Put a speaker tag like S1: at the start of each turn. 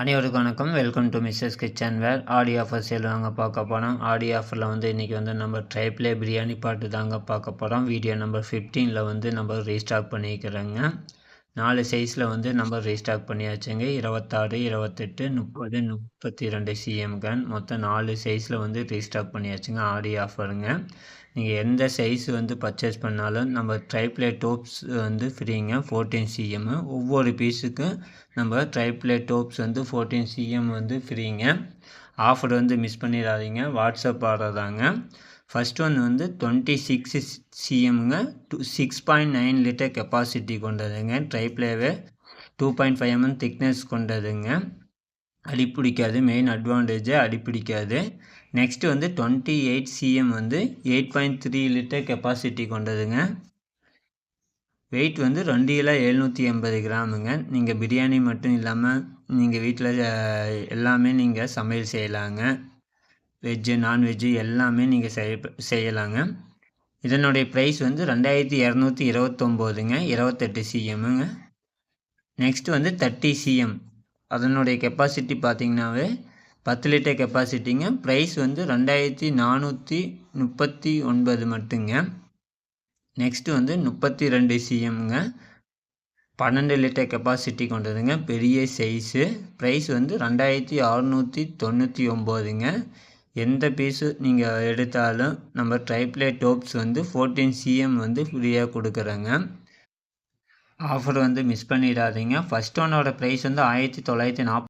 S1: அனைவருக்கும் வணக்கம். Welcome to Mrs kitchen where Aadi offer sale வாங்க பார்க்க போகிறோம் ஆடி ஆஃபரில் வந்து இன்றைக்கி வந்து நம்ம ட்ரைப்ளே பிரியாணி பாட்டு தாங்க பார்க்க போகிறோம் வீடியோ நம்பர் ஃபிஃப்டீனில் வந்து நம்ம ரீஸ்டாக் பண்ணிக்கிறோங்க. நாலு சைஸில் வந்து நம்ம ரீஸ்டாக் பண்ணியாச்சுங்க. இருபத்தாறு இருபத்தெட்டு முப்பது முப்பத்தி ரெண்டு சிஎம் கன் மொத்தம் நாலு சைஸில் வந்து ரீஸ்டாக் பண்ணியாச்சுங்க. ஆடி ஆஃபருங்க நீங்கள் எந்த சைஸ் வந்து பர்ச்சேஸ் பண்ணாலும் நம்ம ட்ரைப்ளே டோப்ஸ் வந்து ஃப்ரீங்க ஃபோர்டீன் சிஎம்மு ஒவ்வொரு பீஸுக்கும் நம்ம ட்ரைப்ளே டோப்ஸ் வந்து ஃபோர்டீன் சிஎம் வந்து ஃப்ரீங்க ஆஃபர் வந்து மிஸ் பண்ணிடாதீங்க. வாட்ஸ்அப் ஆடுறதாங்க ஃபஸ்ட் ஒன் வந்து twenty six சிஎம்ங்க two six point nine litre capacity கொண்டதுங்க. ட்ரைப்ளேவே two point five MM thickness கொண்டதுங்க. அடிப்பிடிக்காது மெயின் அட்வான்டேஜே அடிப்பிடிக்காது நெக்ஸ்ட்டு வந்து டுவெண்ட்டி எயிட் சிஎம் வந்து eight point three litre capacity கொண்டதுங்க. Weight வந்து ரெண்டு கிலோ எழுநூற்றி எண்பது கிராமுங்க. நீங்கள் பிரியாணி மட்டும் இல்லாமல் நீங்கள் வீட்டில் எல்லாமே நீங்கள் சமையல் செய்யலாங்க. வெஜ்ஜு நான்வெஜ்ஜு எல்லாமே நீங்கள் செய்ய செய்யலாங்க. இதனுடைய ப்ரைஸ் வந்து ரெண்டாயிரத்தி இரநூத்தி இருபத்தொம்போதுங்க. இருபத்தெட்டு சிஎம்முங்க நெக்ஸ்ட் வந்து தேர்ட்டி சிஎம் அதனுடைய கெப்பாசிட்டி பார்த்திங்கனாவே பத்து லிட்டர் கெப்பாசிட்டிங்க ப்ரைஸ் வந்து ரெண்டாயிரத்தி நானூற்றி முப்பத்தி ஒன்பது மட்டுங்க. நெக்ஸ்ட்டு வந்து முப்பத்தி ரெண்டு சிஎம்ங்க பன்னெண்டு லிட்டர் கெப்பாசிட்டி கொண்டதுங்க. பெரிய சைஸு ப்ரைஸ் வந்து ரெண்டாயிரத்தி அறநூற்றி தொண்ணூற்றி ஒம்போதுங்க. எந்த பீஸு நீங்கள் எடுத்தாலும் நம்ம ட்ரைப்ளே டோப்ஸ் வந்து ஃபோர்டீன் சிஎம் வந்து ஃப்ரீயாக கொடுக்குறேங்க. ஆஃபர் வந்து மிஸ் பண்ணிடாதீங்க. ஃபஸ்ட் ஒன்னோட ப்ரைஸ் வந்து ஆயிரத்தி தொள்ளாயிரத்தி நாற்பது